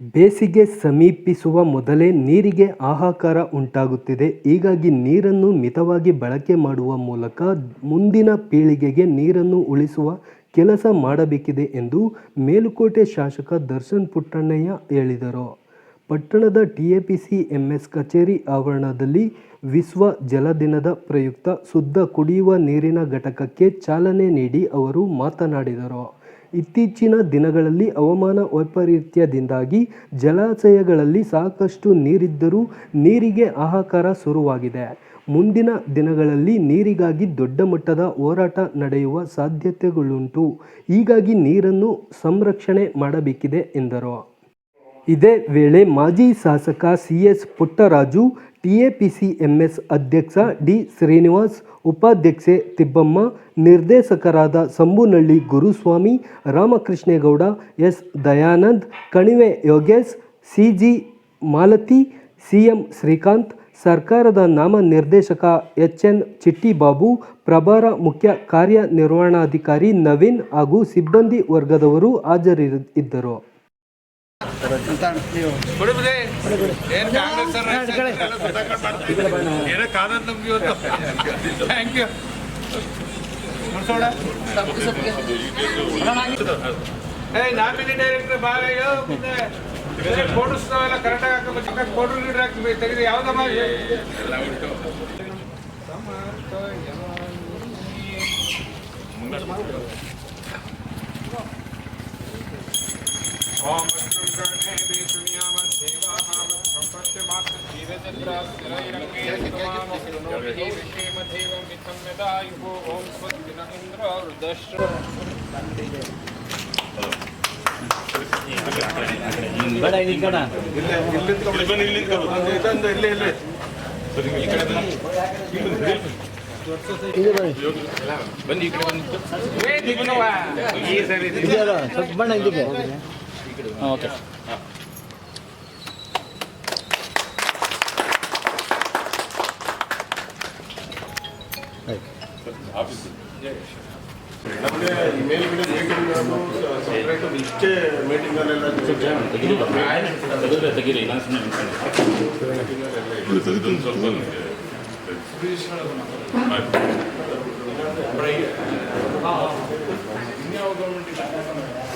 ಬೇಸಿಗೆ ಸಮೀಪಿಸುವ ಮೊದಲೇ ನೀರಿಗೆ ಆಹಾಕಾರ ಉಂಟಾಗುತ್ತಿದೆ. ಹೀಗಾಗಿ ನೀರನ್ನು ಮಿತವಾಗಿ ಬಳಕೆ ಮಾಡುವ ಮೂಲಕ ಮುಂದಿನ ಪೀಳಿಗೆಗೆ ನೀರನ್ನು ಉಳಿಸುವ ಕೆಲಸ ಮಾಡಬೇಕಿದೆ ಎಂದು ಮೇಲುಕೋಟೆ ಶಾಸಕ ದರ್ಶನ್ ಪುಟ್ಟಣ್ಣಯ್ಯ ಹೇಳಿದರು. ಪಟ್ಟಣದ ಟಿಎಪಿಸಿಎಂಎಸ್ ಕಚೇರಿ ಆವರಣದಲ್ಲಿ ವಿಶ್ವ ಜಲ ದಿನದ ಪ್ರಯುಕ್ತ ಶುದ್ಧ ಕುಡಿಯುವ ನೀರಿನ ಘಟಕಕ್ಕೆ ಚಾಲನೆ ನೀಡಿ ಅವರು ಮಾತನಾಡಿದರು. ಇತ್ತೀಚಿನ ದಿನಗಳಲ್ಲಿ ಹವಾಮಾನ ವೈಪರೀತ್ಯದಿಂದಾಗಿ ಜಲಾಶಯಗಳಲ್ಲಿ ಸಾಕಷ್ಟು ನೀರಿದ್ದರೂ ನೀರಿಗೆ ಹಾಹಾಕಾರ ಶುರುವಾಗಿದೆ. ಮುಂದಿನ ದಿನಗಳಲ್ಲಿ ನೀರಿಗಾಗಿ ದೊಡ್ಡ ಮಟ್ಟದ ಹೋರಾಟ ನಡೆಯುವ ಸಾಧ್ಯತೆಗಳುಂಟು. ಹೀಗಾಗಿ ನೀರನ್ನು ಸಂರಕ್ಷಣೆ ಮಾಡಬೇಕಿದೆ ಎಂದರು. ಇದೇ ವೇಳೆ ಮಾಜಿ ಶಾಸಕ ಸಿ ಎಸ್ ಪುಟ್ಟರಾಜು ಟಿಎಪಿಸಿಎಂಎಸ್ ಅಧ್ಯಕ್ಷ ಡಿ ಶ್ರೀನಿವಾಸ್, ಉಪಾಧ್ಯಕ್ಷೆ ತಿಬ್ಬಮ್ಮ ನಿರ್ದೇಶಕರಾದ Sambunalli Guruswamy, Ramakrishnegowda, S Dayanand, Kanive Yogesh, C G Malathi C M Srikanth, ಸರ್ಕಾರದ ನಾಮ ನಿರ್ದೇಶಕ ಎಚ್ ಎನ್ ಚಿಟ್ಟಿಬಾಬು, ಪ್ರಭಾರ ಮುಖ್ಯ ಕಾರ್ಯನಿರ್ವಹಣಾಧಿಕಾರಿ ನವೀನ್ ಹಾಗೂ ಸಿಬ್ಬಂದಿ ವರ್ಗದವರು ಹಾಜರಿದ್ದರು. ಏನ್ ಕಾಂಗ್ರೆಸ್. ಏನೋ ಕಾನೂನು ನಮ್ಗೆ ಇವತ್ತು. ಥ್ಯಾಂಕ್ ಯು ಏ ನಾಮಿನಿ ಡೈರೆಕ್ಟರ್ ಮುಂದೆ. ಫೋಟೋಸ್ ನಾವೆಲ್ಲ ಕರೆಕ್ಟಾಗಿ ಹಾಕಬೇಕು. ಫೋಟೋ ಲೀಡರ್ ಹಾಕಿ ತೆಗೆದು ಯಾವ್ದಮ್ಮ ಎಲ್ಲ ಓಂ ವಿಷ್ಣುಕರ್ಣೇ ವಿಷ್ಣುಯಾಮ ದೇವಾಹಾಮ ಸಂಪತ್ತಿ ಮಾತ್ರ ಜೀವಚಂದ್ರ ಸ್ಥಿರೈರಂಗೇ ಸುಮಾಮಸ್ನುನೋಭಿಃ ವಿಷೇಮಧೇವ ಮಿಥಂ ಯದಾಯುಃ ಓಂ ಸ್ವಸ್ತಿನ ಇಂದ್ರ ವೃದ್ಧಶ್ರ ಬೇಡ ಇಲ್ಲಿ ಕಣ ಏ ದಿಗ್ನವ ಈ ಸರಿ ಇದೆಯಲ್ಲ ಸ್ವಲ್ಪ ಬಣ್ಣ ಇದಕ್ಕೆ ಓಕೆ ನಮಗೆ ಮೇಲ್ಗಡೆ ಮೀಟಿಂಗ್ ಸಪ್ರೇಟ್ ಇಷ್ಟೇ ಮೀಟಿಂಗ್ ಅಲ್ಲೆಲ್ಲ ತೆಗೀರಿ ನಾನು ಸುಮ್ಮನೆ ಎಲ್ಲ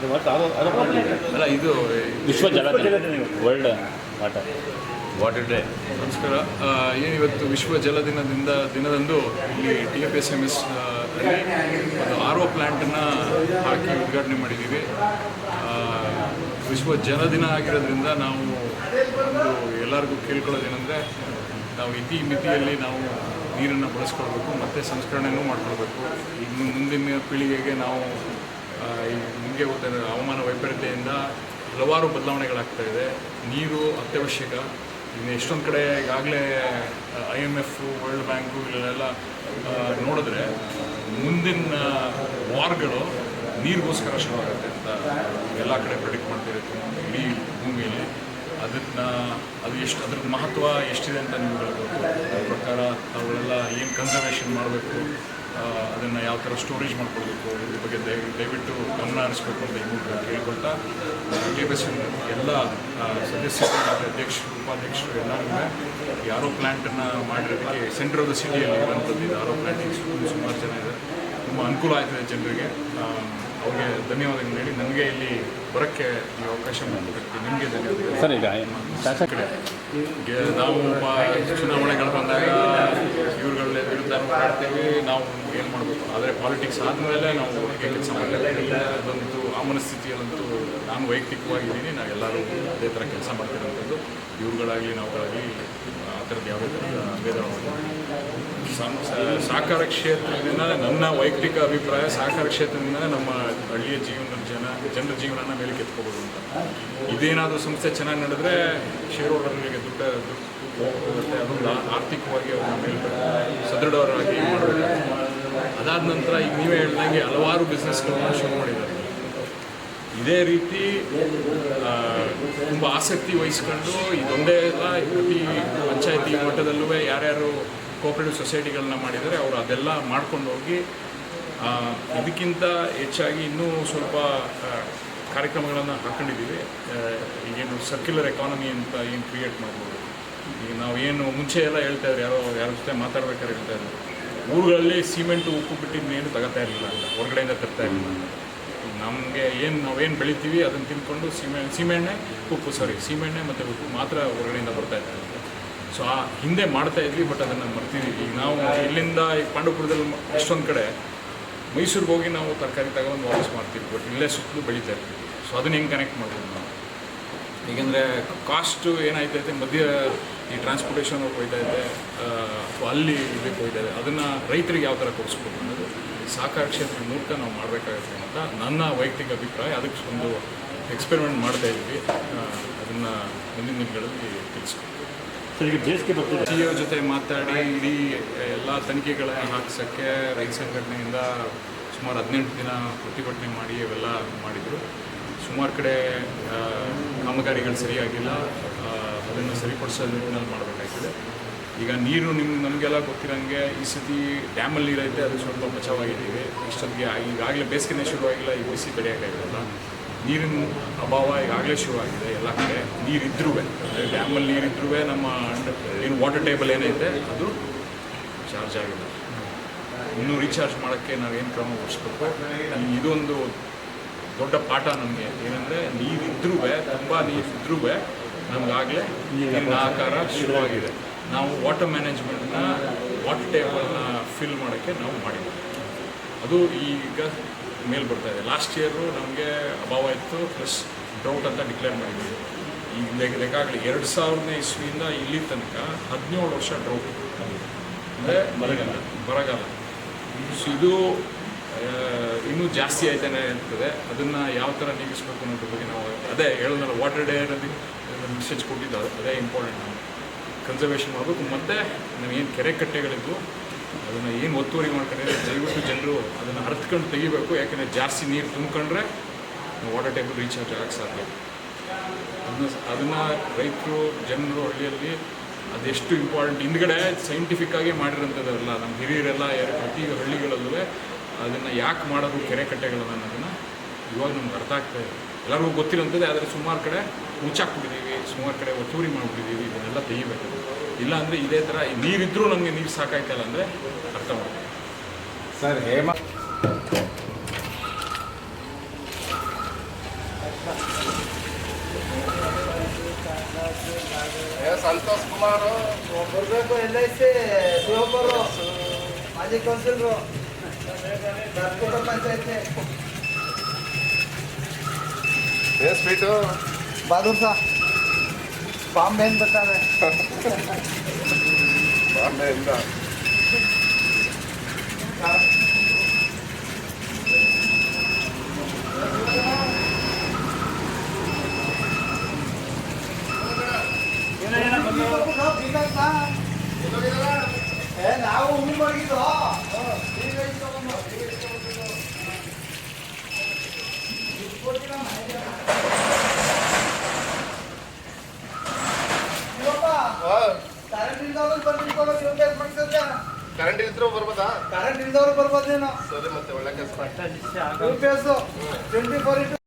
ಅಲ್ಲ ಇದು ವಿಶ್ವ ಜಲ ವರ್ಲ್ಡ್ ವಾಟರ್ ವಾಟರ್ ಡೇ ನಮಸ್ಕಾರ. ಏನು ಏನಿವತ್ತು ವಿಶ್ವ ಜಲ ದಿನದಿಂದ ದಿನದಂದು ಇಲ್ಲಿ T F S M S ಒಂದು ಆರ್ ಒ ಪ್ಲ್ಯಾಂಟನ್ನು ಹಾಕಿ ಉದ್ಘಾಟನೆ ಮಾಡಿದ್ದೀವಿ. ಆ, ವಿಶ್ವ ಜಲ ದಿನ ಆಗಿರೋದ್ರಿಂದ ನಾವು ಒಂದು ಎಲ್ಲರಿಗೂ ಕೇಳ್ಕೊಳ್ಳೋದೇನೆಂದರೆ ನಾವು ಇತಿ ಮಿತಿಯಲ್ಲಿ ನಾವು ನೀರನ್ನು ಬಳಸ್ಕೊಳ್ಬೇಕು ಮತ್ತು ಸಂಸ್ಕರಣೆಯೂ ಮಾಡ್ಕೊಳ್ಬೇಕು. ಇನ್ನು ಮುಂದಿನ ಪೀಳಿಗೆಗೆ ನಾವು ನಿಮಗೆ ಗೊತ್ತಿದೆ ಹವಾಮಾನ ವೈಪರೀತ್ಯದಿಂದ ಹಲವಾರು ಬದಲಾವಣೆಗಳಾಗ್ತಾ ಇದೆ. ನೀರು ಅತ್ಯವಶ್ಯಕ. ಇನ್ನು ಎಷ್ಟೊಂದು ಕಡೆ ಈಗಾಗಲೇ I M F world bank ಇಲ್ಲೆಲ್ಲ ನೋಡಿದ್ರೆ ಮುಂದಿನ ವಾರ್ಗಳು ನೀರಿಗೋಸ್ಕರ ಶುರುವಾಗುತ್ತೆ ಅಂತ ಎಲ್ಲ ಕಡೆ ಪ್ರಿಡಿಕ್ಟ್ ಮಾಡ್ತಿರುತ್ತೆ ಇಡೀ ಭೂಮಿಯಲ್ಲಿ. ಅದನ್ನ, ಅದು ಎಷ್ಟು ಅದ್ರ ಮಹತ್ವ ಎಷ್ಟಿದೆ ಅಂತ ನಿಮ್ಗೆ ಹೇಳ್ಬೋದು ಅದ್ರ ಪ್ರಕಾರ ಅವುಗಳೆಲ್ಲ ಏನು ಕನ್ಸರ್ವೇಷನ್ ಮಾಡಬೇಕು? ಅದನ್ನು ಯಾವ ಥರ ಸ್ಟೋರೇಜ್ ಮಾಡ್ಕೊಳ್ಬೇಕು, ಇದ್ರ ಬಗ್ಗೆ ದಯ ದಯವಿಟ್ಟು ಗಮನ ಹರಿಸ್ಬೇಕು ಅಂತ ಈ ಮೂಲಕ ಕೇಳ್ಕೊಳ್ತಾ ಕೆ ಬಿ ಎಲ್ಲ ಸದಸ್ಯರು, ಅಧ್ಯಕ್ಷರು, ಉಪಾಧ್ಯಕ್ಷರು ಎಲ್ಲರೂ ಈ ಆರೋ ಪ್ಲ್ಯಾಂಟನ್ನು ಮಾಡಿರೋದಕ್ಕೆ ಸೆಂಟರ್ ಆಫ್ ದ ಸಿಟಿಯಲ್ಲಿ ಇರುವಂಥದ್ದು ಇದು ಆರೋ ಪ್ಲ್ಯಾಂಟಿಂಗ್ ಸುಮಾರು ಜನ ಇದೆ ತುಂಬ ಅನುಕೂಲ ಆಗ್ತದೆ ಜನರಿಗೆ. ಅವ್ರಿಗೆ ಧನ್ಯವಾದಗಳು ಹೇಳಿ. ನನಗೆ ಇಲ್ಲಿ ಬರೋಕ್ಕೆ ನೀವು ಅವಕಾಶ ಮಾಡಿಕೊಡ್ತೀವಿ. ನಿಮಗೆ ಧನ್ಯವಾದಗಳು ಸರ್ ಈಗ ನಾವು ಚುನಾವಣೆಗಳು ಬಂದಾಗ ಇವ್ರುಗಳ ವಿರುದ್ಧ ಮಾಡ್ತೀವಿ ನಾವು ಏನು ಮಾಡಬೇಕು? ಆದರೆ ಪಾಲಿಟಿಕ್ಸ್ ಆದಮೇಲೆ ನಾವು ಕೆಲಸ ಮಾಡಬೇಕು? ಅದಂತೂ ಆ ಮನಸ್ಥಿತಿಯಲ್ಲಂತೂ ನಾನು ವೈಯಕ್ತಿಕವಾಗಿದ್ದೀನಿ ನಾವು ಎಲ್ಲರೂ ಅದೇ ಥರ ಕೆಲಸ ಮಾಡ್ತಿರೋಂಥದ್ದು. ಇವ್ರುಗಳಾಗಲಿ ನಾವುಗಳಾಗಲಿ ಆ ಥರದ್ದು ಯಾವುದೇ ಥರದ ಭೇದ ಸಹಕಾರ ಕ್ಷೇತ್ರದಿಂದ ನನ್ನ ವೈಯಕ್ತಿಕ ಅಭಿಪ್ರಾಯ ಸಹಕಾರ ಕ್ಷೇತ್ರದಿಂದ ನಮ್ಮ ಹಳ್ಳಿಯ ಜೀವನ ಜನ ಜನರ ಜೀವನನ ಮೇಲಕ್ಕೆ ಕೆತ್ಕೋಬೋದು ಅಂತ. ಇದೇನಾದರೂ ಸಂಸ್ಥೆ ಚೆನ್ನಾಗಿ ನಡೆದ್ರೆ ಶೇರ್ ಹೋಲ್ಡರ್ಗಳಿಗೆ ದುಡ್ಡು ದುಡ್ಡು ಹೋಗುತ್ತೆ ಅದೊಂದು ಆರ್ಥಿಕವಾಗಿ ಅವ್ರನ್ನ ಮೇಲೆ ಸದೃಢವರಾಗಿ ಮಾಡಬೇಕಾಗುತ್ತೆ ಅದಾದ ನಂತರ ಈಗ ನೀವೇ ಹೇಳ್ದಂಗೆ ಹಲವಾರು ಬಿಸ್ನೆಸ್ಗಳನ್ನ ಶುರು ಮಾಡಿದ್ದಾರೆ. ಇದೇ ರೀತಿ ತುಂಬ ಆಸಕ್ತಿ ವಹಿಸ್ಕೊಂಡು ಇದೊಂದೇ ಅಲ್ಲ, ಪ್ರತಿ ಪಂಚಾಯತಿ ಮಟ್ಟದಲ್ಲೂ ಯಾರ್ಯಾರು ಕೋಪರೇಟಿವ್ ಸೊಸೈಟಿಗಳನ್ನ ಮಾಡಿದರೆ ಅವರು ಅದೆಲ್ಲ ಮಾಡ್ಕೊಂಡು ಹೋಗಿ ಇದಕ್ಕಿಂತ ಹೆಚ್ಚಾಗಿ ಇನ್ನೂ ಸ್ವಲ್ಪ ಕಾರ್ಯಕ್ರಮಗಳನ್ನು ಹಾಕೊಂಡಿದ್ದೀವಿ. ಏನು ಈಗೇನು ಸರ್ಕ್ಯುಲರ್ ಎಕಾನಮಿ ಅಂತ ಏನು ಕ್ರಿಯೇಟ್ ಮಾಡ್ಬೋದು? ಈಗ ನಾವು ಏನು ಮುಂಚೆ ಎಲ್ಲ ಹೇಳ್ತಾ ಇದ್ರು, ಯಾರೋ ಯಾರ ಜೊತೆ ಮಾತಾಡ್ಬೇಕಾದ್ರೆ ಹೇಳ್ತಾ ಇದ್ರು. ಊರುಗಳಲ್ಲಿ ಸಿಮೆಂಟು ಉಪ್ಪು ಬಿಟ್ಟಿದ್ದನ್ನೇನು ತಗೋತಾ ಇರಲಿಲ್ಲ ಅಂತ, ಹೊರಗಡೆಯಿಂದ ತರ್ತಾ ಇರಲಿಲ್ಲ ನಮಗೆ ಏನು ನಾವೇನು ಬೆಳಿತೀವಿ, ಅದನ್ನು ತಿನ್ಕೊಂಡು ಸೀಮೆ ಸೀಮೆಣ್ಣೆ ಉಪ್ಪು ಸಾರಿ ಸೀಮೆಣ್ಣೆ ಮತ್ತು ಉಪ್ಪು ಮಾತ್ರ ಹೊರಗಡೆಯಿಂದ ಬರ್ತಾ ಇತ್ತು. ಸೊ ಆ ಹಿಂದೆ ಮಾಡ್ತಾ ಇದ್ವಿ ಬಟ್ ಅದನ್ನು ಮರ್ತಿದ್ವಿ. ಈಗ ನಾವು ಇಲ್ಲಿಂದ ಈಗ ಪಾಂಡವಪುರದಲ್ಲಿ ಎಷ್ಟೊಂದು ಕಡೆ ಮೈಸೂರಿಗೆ ಹೋಗಿ ನಾವು ತರಕಾರಿ ತಗೊಂಡು ವಾಪಸ್ ಮಾಡ್ತೀವಿ. ಬಟ್ ಇಲ್ಲೇ ಸುತ್ತಲೂ ಬೆಳೀತಾ ಇರ್ತೀವಿ. ಸೊ ಅದನ್ನ ಹೆಂಗೆ ಕನೆಕ್ಟ್ ಮಾಡ್ಬೋದು ನಾವು? ಏಕೆಂದರೆ ಕಾಸ್ಟು ಏನಾಯ್ತೈತೆ? ಮಧ್ಯ ಈ ಟ್ರಾನ್ಸ್ಪೋರ್ಟೇಷನ್ ಹೋಗ್ತಾ ಇದೆ ಅಥವಾ ಅಲ್ಲಿ ಇದಕ್ಕೆ ಹೋಗ್ತಾ ಇದೆ ಅದನ್ನು ರೈತರಿಗೆ ಯಾವ ಥರ ಕೊಡಿಸ್ಬೋದು ಅನ್ನೋದು ಸಹಕಾರ ಕ್ಷೇತ್ರದ ಮೂಲಕ ನಾವು ಮಾಡಬೇಕಾಗುತ್ತೆ ಅಂತ ನನ್ನ ವೈಯಕ್ತಿಕ ಅಭಿಪ್ರಾಯ. ಅದಕ್ಕೆ ಒಂದು ಎಕ್ಸ್ಪೆರಿಮೆಂಟ್ ಮಾಡ್ತಾ ಇದ್ವಿ. ಅದನ್ನು ಮುಂದಿನ ದಿನಗಳಲ್ಲಿ ತಿಳಿಸ್ಬೇಕು ಸಿ ಜೊತೆ ಮಾತಾಡಿ ಇಡೀ ಎಲ್ಲ ತನಿಖೆಗಳನ್ನು ಹಾಕ್ಸೋಕ್ಕೆ ರೈತ ಸಂಘಟನೆಯಿಂದ ಸುಮಾರು ಹದಿನೆಂಟು ದಿನ ಪ್ರತಿಭಟನೆ ಮಾಡಿ ಅವೆಲ್ಲ ಮಾಡಿದರು. ಸುಮಾರು ಕಡೆ ಕಾಮಗಾರಿಗಳು ಸರಿಯಾಗಿಲ್ಲ. ಅದನ್ನು ಸರಿಪಡಿಸೋ ನಿಟ್ಟಿನಲ್ಲಿ ಮಾಡಬೇಕಾಗ್ತದೆ ಈಗ ನೀರು ನಿಮ್ಗೆ ನಮಗೆಲ್ಲ ಗೊತ್ತಿರೋಂಗೆ ಈ ಸತಿ ಡ್ಯಾಮಲ್ಲಿ ನೀರೈತೆ ಅದು ಸ್ವಲ್ಪ ಬಚಾವಾಗಿದ್ದೀವಿ ಇಷ್ಟೊತ್ತಿಗೆ, ಈಗಾಗಲೇ ಬೇಸಿಗೆನೇ ಶುರುವಾಗಿಲ್ಲ, ಈ ಬಿಸಿ ತಡೆಯೋಕ್ಕಾಗಿಲ್ಲ ನೀರಿನ ಅಭಾವ ಈಗಾಗಲೇ ಶುರುವಾಗಿದೆ ಎಲ್ಲ ಕಡೆ. ನೀರಿದ್ರೂ ಡ್ಯಾಮಲ್ಲಿ ನೀರಿದ್ರೂ ನಮ್ಮ ಏನು ವಾಟರ್ ಟೇಬಲ್ ಏನೈತೆ, ಅದು ಚಾರ್ಜ್ ಆಗಿದೆ. ಇನ್ನೂ ರೀಚಾರ್ಜ್ ಮಾಡೋಕ್ಕೆ ನಾವೇನು ಕ್ರಮ ವಹಿಸ್ಬೇಕು? ಇದೊಂದು ದೊಡ್ಡ ಪಾಠ ನಮಗೆ. ಏನಂದರೆ ನೀರಿದ್ರೂ ತುಂಬ ನೀರಿದ್ರೂ ನಮಗಾಗಲೇ ನೀರಿನ ಆಕಾರ ಶುರುವಾಗಿದೆ. ನಾವು ವಾಟರ್ ಮ್ಯಾನೇಜ್ಮೆಂಟ್ನ ವಾಟರ್ ಟೇಬಲ್ನ ಫಿಲ್ ಮಾಡೋಕ್ಕೆ ನಾವು ಮಾಡಿದ್ದೀವಿ. ಅದು ಈಗ ಮೇಲ್ ಬರ್ತಾ ಇದೆ. ಲಾಸ್ಟ್ ಇಯರು ನಮಗೆ ಅಭಾವ ಇತ್ತು ಪ್ಲಸ್ ಡೌಟ್ ಅಂತ ಡಿಕ್ಲೇರ್ ಮಾಡಿದ್ವಿ ಈಗ ಲೆಕ್ಕ ಲೆಕ್ಕಾಗಲಿ ಎರಡು ಸಾವಿರನೇ ಇಸ್ವಿಯಿಂದ ಇಲ್ಲಿ ತನಕ ಹದಿನೇಳು ವರ್ಷ ಡ್ರೌಟ್ ಅಂದರೆ ಬರಗಾಲ ಬರಗಾಲ ಸೊ ಇದು ಇನ್ನೂ ಜಾಸ್ತಿ ಆಯ್ತಾನೆ ಇರ್ತದೆ ಅದನ್ನು ಯಾವ ಥರ ನೀಗಿಸ್ಬೇಕು ಅನ್ನೋದ್ರ ಬಗ್ಗೆ ನಾವು ಅದೇ ಹೇಳಿದ್ನಲ್ಲ ವಾಟರ್ ಡೇ ಅನ್ನೋದು ಮೆಸೇಜ್ ಕೊಟ್ಟಿದ್ದು ಅದು- ಅದೇ ಇಂಪಾರ್ಟೆಂಟ್ ನಾವು ಕನ್ಸರ್ವೇಷನ್ ಮಾಡಬೇಕು. ಮತ್ತು ನಮಗೇನು ಕೆರೆ ಕಟ್ಟೆಗಳಿದ್ವು ಅದನ್ನು ಏನು ಒತ್ತುವರಿ ಮಾಡ್ತಾರೆ? ದಯವಿಟ್ಟು ಜನರು ಅದನ್ನು ಹರ್ತ್ಕೊಂಡು ತೆಗಿಬೇಕು. ಯಾಕೆಂದರೆ ಜಾಸ್ತಿ ನೀರು ತುಂಬ್ಕೊಂಡ್ರೆ ವಾಟರ್ ಟ್ಯಾಂಕ್ ರೀಚಾರ್ಜ್ ಆಗಕ್ಕೆ ಸಾಧ್ಯ. ಅದನ್ನ ಅದನ್ನು ರೈತರು, ಜನರು ಹಳ್ಳಿಯಲ್ಲಿ ಅದೆಷ್ಟು ಇಂಪಾರ್ಟೆಂಟ್ ಹಿಂದ್ಗಡೆ ಸೈಂಟಿಫಿಕ್ ಆಗಿ ಮಾಡಿರೋಂಥದ್ದಲ್ಲ ನಮ್ಮ ಹಿರಿಯರೆಲ್ಲ ಯಾರು ಪ್ರತಿ ಹಳ್ಳಿಗಳಲ್ಲೂ ಅದನ್ನು ಯಾಕೆ ಮಾಡೋದು ಕೆರೆ ಕಟ್ಟೆಗಳನ್ನು ಅನ್ನೋದನ್ನು ಇವಾಗ ನಮ್ಗೆ ಅರ್ಥ ಆಗ್ತಾ ಇದೆ. ಎಲ್ಲರಿಗೂ ಗೊತ್ತಿರೋಂಥದ್ದೇ ಆದರೆ ಸುಮಾರು ಕಡೆ ಮುಚ್ಚಾಕ್ಬಿಟ್ಟಿದ್ದೀವಿ ಸುಮಾರು ಕಡೆ ಒತ್ತುವರಿ ಮಾಡಿಬಿಟ್ಟಿದ್ದೀವಿ ಇದನ್ನೆಲ್ಲ ತೆಗಿಬೇಕು. ಇಲ್ಲ ಅಂದ್ರೆ ಇದೇ ಥರ ನೀರಿದ್ದರೂ ನಮಗೆ ನೀರು ಸಾಕಾಯ್ತಲ್ಲ ಅಂದರೆ ಅರ್ಥ ಮಾಡಿ ಸರ್ ಹೇಮ ಸಂತೋಷ್ ಕುಮಾರ್. ಬರಬೇಕು ಎಲ್ ಐ ಸಿ. ಶಿವೊಬ್ಬರು ಮಾಜಿ ಕೌನ್ಸಿಲರು. ದಾಸಕೋಟ ಪಂಚಾಯತಿ. ಏನ್ ಸ್ವೀಟು. ಬಹಾದೂರ್ ಸಾ. ಬಾಂಬೆ ಅಂತ ಬರ್ತಾರೆ ಬಾಂಬೆಯಿಂದ ಏ ನಾವು ಹೂ ಮಡಗಿದ್ದು ಕರೆಂಟ್ ಇಲ್ದವ್ರು ಬರ್ತಿರ್ಕೊಳ್ಳೋ ನೀವು ಬೇಸ್ ಮಾಡ್ತಿದ್ದೆ ಕರೆಂಟ್ ಇದ್ರೂ ಬರ್ಬೋದಾ? ಕರೆಂಟ್ ಇಲ್ದವ್ರು ಬರ್ಬೋದೇನೋ. ಸರಿ ಮತ್ತೆ ಒಳ್ಳೆ ಕೆಲಸ. Twenty four into